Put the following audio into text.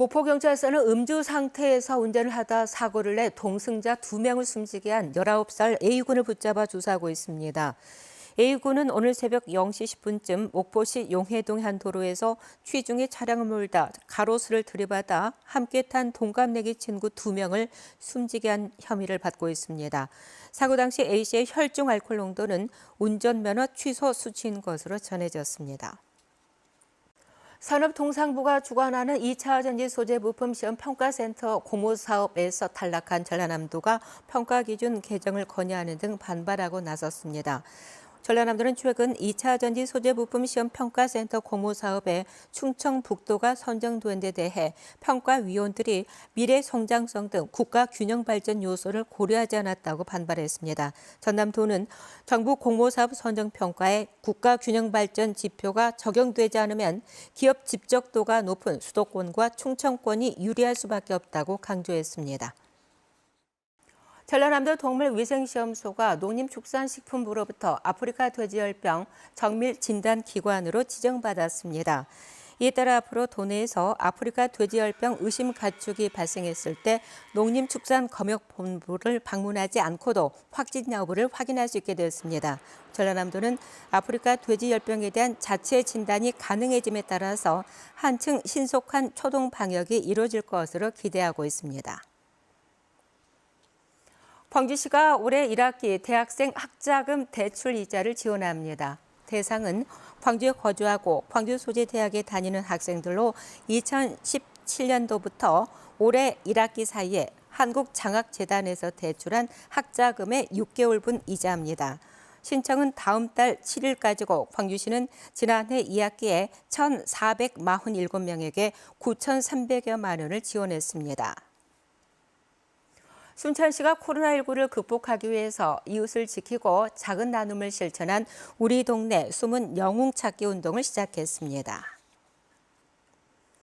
목포경찰서는 음주 상태에서 운전을 하다 사고를 내 동승자 2명을 숨지게 한 19살 A군을 붙잡아 조사하고 있습니다. A군은 오늘 새벽 0시 10분쯤 목포시 용해동 한 도로에서 취중에 차량을 몰다 가로수를 들이받아 함께 탄 동갑내기 친구 2명을 숨지게 한 혐의를 받고 있습니다. 사고 당시 A씨의 혈중 알코올 농도는 운전면허 취소 수치인 것으로 전해졌습니다. 산업통상부가 주관하는 2차 전지 소재 부품 시험 평가센터 고모 사업에서 탈락한 전라남도가 평가 기준 개정을 건의하는 등 반발하고 나섰습니다. 전라남도는 최근 2차 전지 소재 부품 시험 평가 센터 고모 사업에 충청북도가 선정된 데 대해 평가위원들이 미래 성장성 등 국가 균형 발전 요소를 고려하지 않았다고 반발했습니다. 전남도는 정부 공모 사업 선정 평가에 국가 균형 발전 지표가 적용되지 않으면 기업 집적도가 높은 수도권과 충청권이 유리할 수밖에 없다고 강조했습니다. 전라남도 동물위생시험소가 농림축산식품부로부터 아프리카 돼지열병 정밀 진단 기관으로 지정받았습니다. 이에 따라 앞으로 도내에서 아프리카 돼지열병 의심 가축이 발생했을 때 농림축산검역본부를 방문하지 않고도 확진 여부를 확인할 수 있게 되었습니다. 전라남도는 아프리카 돼지열병에 대한 자체 진단이 가능해짐에 따라서 한층 신속한 초동 방역이 이루어질 것으로 기대하고 있습니다. 광주시가 올해 1학기 대학생 학자금 대출 이자를 지원합니다. 대상은 광주에 거주하고 광주 소재 대학에 다니는 학생들로 2017년도부터 올해 1학기 사이에 한국장학재단에서 대출한 학자금의 6개월분 이자입니다. 신청은 다음 달 7일까지고 광주시는 지난해 2학기에 1,447명에게 9,300여만 원을 지원했습니다. 순천시가 코로나19를 극복하기 위해서 이웃을 지키고 작은 나눔을 실천한 우리 동네 숨은 영웅 찾기 운동을 시작했습니다.